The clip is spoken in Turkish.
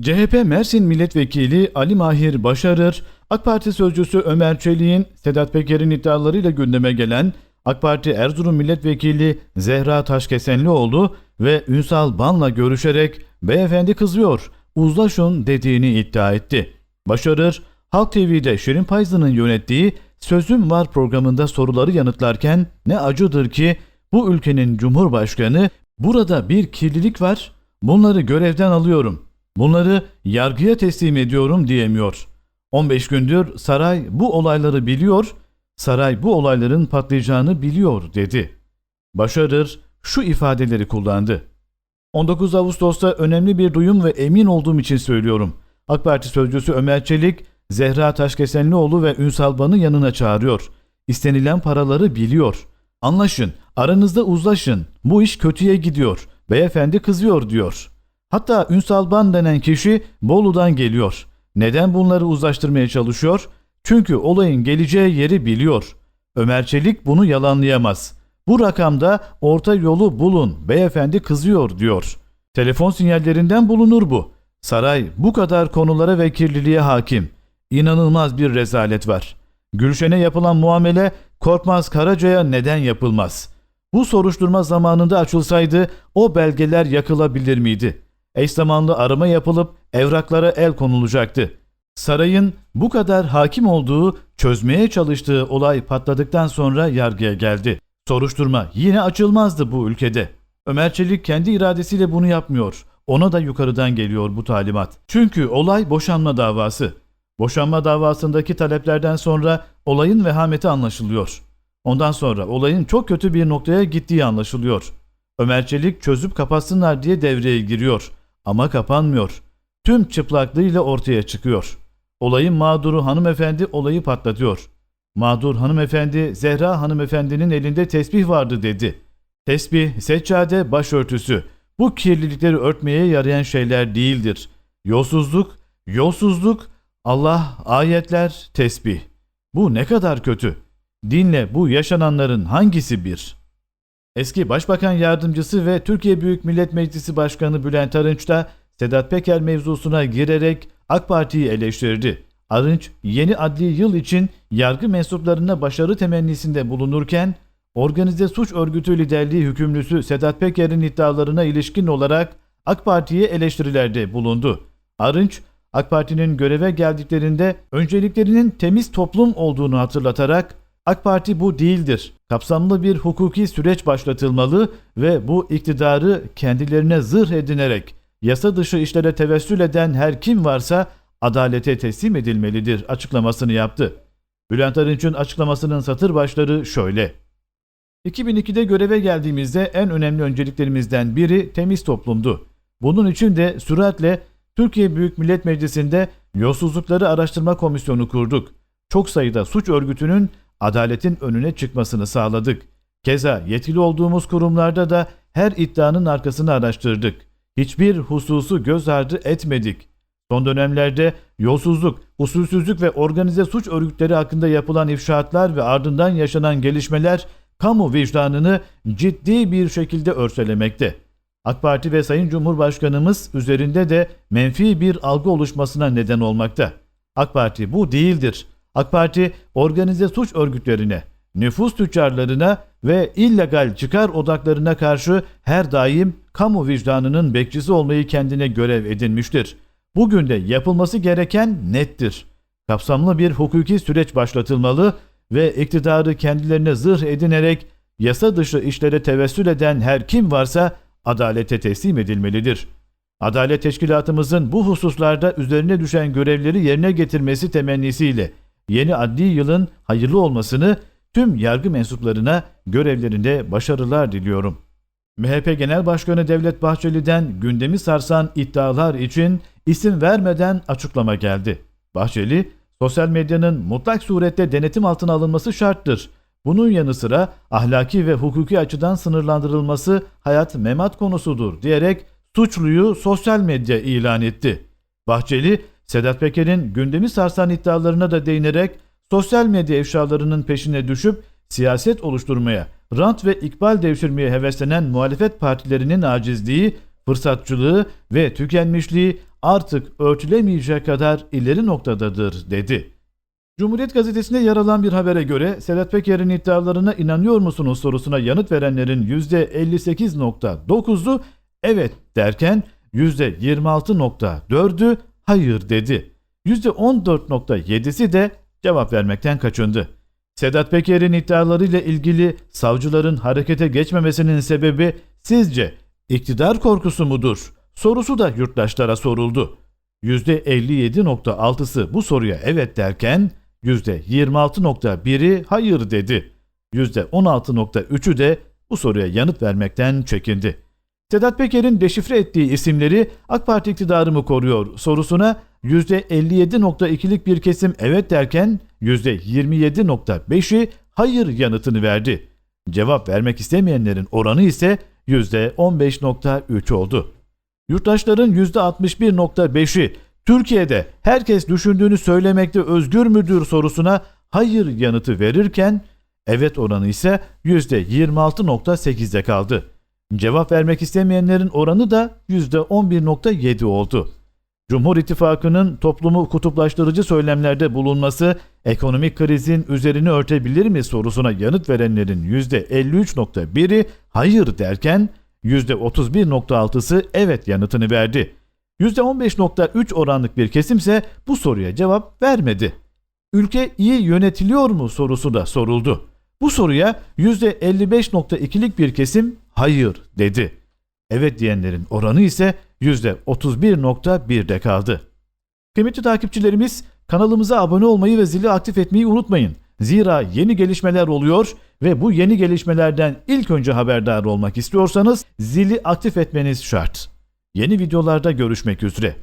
CHP Mersin Milletvekili Ali Mahir Başarır, AK Parti sözcüsü Ömer Çelik'in Sedat Peker'in iddialarıyla gündeme gelen AK Parti Erzurum Milletvekili Zehra Taşkesenlioğlu ve Ünsal Ban'la görüşerek beyefendi kızıyor, uzlaşın dediğini iddia etti. Başarır, Halk TV'de Şirin Payzı'nın yönettiği Sözüm Var programında soruları yanıtlarken ne acıdır ki bu ülkenin Cumhurbaşkanı burada bir kirlilik var, bunları görevden alıyorum, bunları yargıya teslim ediyorum diyemiyor. 15 gündür saray bu olayları biliyor, saray bu olayların patlayacağını biliyor dedi. Başarır şu ifadeleri kullandı. 19 Ağustos'ta önemli bir duyum ve emin olduğum için söylüyorum. AK Parti sözcüsü Ömer Çelik, Zehra Taşkesenlioğlu ve Ünsal Ban'ı yanına çağırıyor. İstenilen paraları biliyor. Anlaşın, aranızda uzlaşın. Bu iş kötüye gidiyor. Beyefendi kızıyor diyor. Hatta Ünsal Ban denen kişi Bolu'dan geliyor. Neden bunları uzlaştırmaya çalışıyor? Çünkü olayın geleceği yeri biliyor. Ömer Çelik bunu yalanlayamaz. Bu rakamda orta yolu bulun, beyefendi kızıyor diyor. Telefon sinyallerinden bulunur bu. Saray bu kadar konulara ve kirliliğe hakim. İnanılmaz bir rezalet var. Gülşen'e yapılan muamele Korkmaz Karaca'ya neden yapılmaz? Bu soruşturma zamanında açılsaydı o belgeler yakılabilir miydi? Eş zamanlı arama yapılıp evraklara el konulacaktı. Sarayın bu kadar hakim olduğu, çözmeye çalıştığı olay patladıktan sonra yargıya geldi. Soruşturma yine açılmazdı bu ülkede. Ömer Çelik kendi iradesiyle bunu yapmıyor. Ona da yukarıdan geliyor bu talimat. Çünkü olay boşanma davası. Boşanma davasındaki taleplerden sonra olayın vehameti anlaşılıyor. Ondan sonra olayın çok kötü bir noktaya gittiği anlaşılıyor. Ömer Çelik çözüp kapatsınlar diye devreye giriyor. Ama kapanmıyor. Tüm çıplaklığıyla ortaya çıkıyor. Olayın mağduru hanımefendi olayı patlatıyor. Mağdur hanımefendi Zehra hanımefendinin elinde tesbih vardı dedi. Tesbih, seccade, başörtüsü. Bu kirlilikleri örtmeye yarayan şeyler değildir. Yolsuzluk, yolsuzluk, Allah, ayetler, tesbih. Bu ne kadar kötü. Dinle bu yaşananların hangisi bir? Eski Başbakan Yardımcısı ve Türkiye Büyük Millet Meclisi Başkanı Bülent Arınç da Sedat Peker mevzusuna girerek AK Parti'yi eleştirdi. Arınç yeni adli yıl için yargı mensuplarına başarı temennisinde bulunurken organize suç örgütü liderliği hükümlüsü Sedat Peker'in iddialarına ilişkin olarak AK Parti'ye eleştirilerde bulundu. Arınç, AK Parti'nin göreve geldiklerinde önceliklerinin temiz toplum olduğunu hatırlatarak AK Parti bu değildir. Kapsamlı bir hukuki süreç başlatılmalı ve bu iktidarı kendilerine zırh edinerek yasa dışı işlere tevessül eden her kim varsa adalete teslim edilmelidir açıklamasını yaptı. Bülent Arınç'ın açıklamasının satır başları şöyle. 2002'de göreve geldiğimizde en önemli önceliklerimizden biri temiz toplumdu. Bunun için de süratle Türkiye Büyük Millet Meclisi'nde yolsuzlukları araştırma komisyonu kurduk. Çok sayıda suç örgütünün adaletin önüne çıkmasını sağladık. Keza yetkili olduğumuz kurumlarda da her iddianın arkasını araştırdık. Hiçbir hususu göz ardı etmedik. Son dönemlerde yolsuzluk, usulsüzlük ve organize suç örgütleri hakkında yapılan ifşaatlar ve ardından yaşanan gelişmeler kamu vicdanını ciddi bir şekilde örselemekte. AK Parti ve Sayın Cumhurbaşkanımız üzerinde de menfi bir algı oluşmasına neden olmakta. AK Parti bu değildir. AK Parti organize suç örgütlerine, nüfus tüccarlarına ve illegal çıkar odaklarına karşı her daim kamu vicdanının bekçisi olmayı kendine görev edinmiştir. Bugün de yapılması gereken nettir. Kapsamlı bir hukuki süreç başlatılmalı ve iktidarı kendilerine zırh edinerek yasa dışı işlere tevessül eden her kim varsa adalete teslim edilmelidir. Adalet Teşkilatımızın bu hususlarda üzerine düşen görevleri yerine getirmesi temennisiyle yeni adli yılın hayırlı olmasını tüm yargı mensuplarına görevlerinde başarılar diliyorum. MHP Genel Başkanı Devlet Bahçeli'den gündemi sarsan iddialar için isim vermeden açıklama geldi. Bahçeli, sosyal medyanın mutlak surette denetim altına alınması şarttır. Bunun yanı sıra ahlaki ve hukuki açıdan sınırlandırılması hayat memat konusudur diyerek suçluyu sosyal medya ilan etti. Bahçeli, Sedat Peker'in gündemi sarsan iddialarına da değinerek sosyal medya ifşalarının peşine düşüp siyaset oluşturmaya, rant ve ikbal devşirmeye heveslenen muhalefet partilerinin acizliği, fırsatçılığı ve tükenmişliği artık örtülemeyecek kadar ileri noktadadır dedi. Cumhuriyet Gazetesi'nde yer alan bir habere göre Sedat Peker'in iddialarına inanıyor musunuz sorusuna yanıt verenlerin %58.9'u evet derken %26.4'ü hayır dedi. %14.7'si de cevap vermekten kaçındı. Sedat Peker'in iddialarıyla ilgili savcıların harekete geçmemesinin sebebi sizce iktidar korkusu mudur? Sorusu da yurttaşlara soruldu. %57.6'sı bu soruya evet derken %26.1'i hayır dedi. %16.3'ü de bu soruya yanıt vermekten çekindi. Sedat Peker'in deşifre ettiği isimleri AK Parti iktidarı mı koruyor sorusuna %57.2'lik bir kesim evet derken %27.5'i hayır yanıtını verdi. Cevap vermek istemeyenlerin oranı ise %15.3 oldu. Yurttaşların %61.5'i Türkiye'de herkes düşündüğünü söylemekte özgür müdür sorusuna hayır yanıtı verirken evet oranı ise %26.8'de kaldı. Cevap vermek istemeyenlerin oranı da %11.7 oldu. Cumhur İttifakı'nın toplumu kutuplaştırıcı söylemlerde bulunması ekonomik krizin üzerini örtebilir mi sorusuna yanıt verenlerin %53.1'i hayır derken %31.6'sı evet yanıtını verdi. %15.3 oranlık bir kesimse bu soruya cevap vermedi. Ülke iyi yönetiliyor mu sorusu da soruldu. Bu soruya %55.2'lik bir kesim hayır dedi. Evet diyenlerin oranı ise %31.1'de kaldı. Kıymetli takipçilerimiz kanalımıza abone olmayı ve zili aktif etmeyi unutmayın. Zira yeni gelişmeler oluyor ve bu yeni gelişmelerden ilk önce haberdar olmak istiyorsanız zili aktif etmeniz şart. Yeni videolarda görüşmek üzere.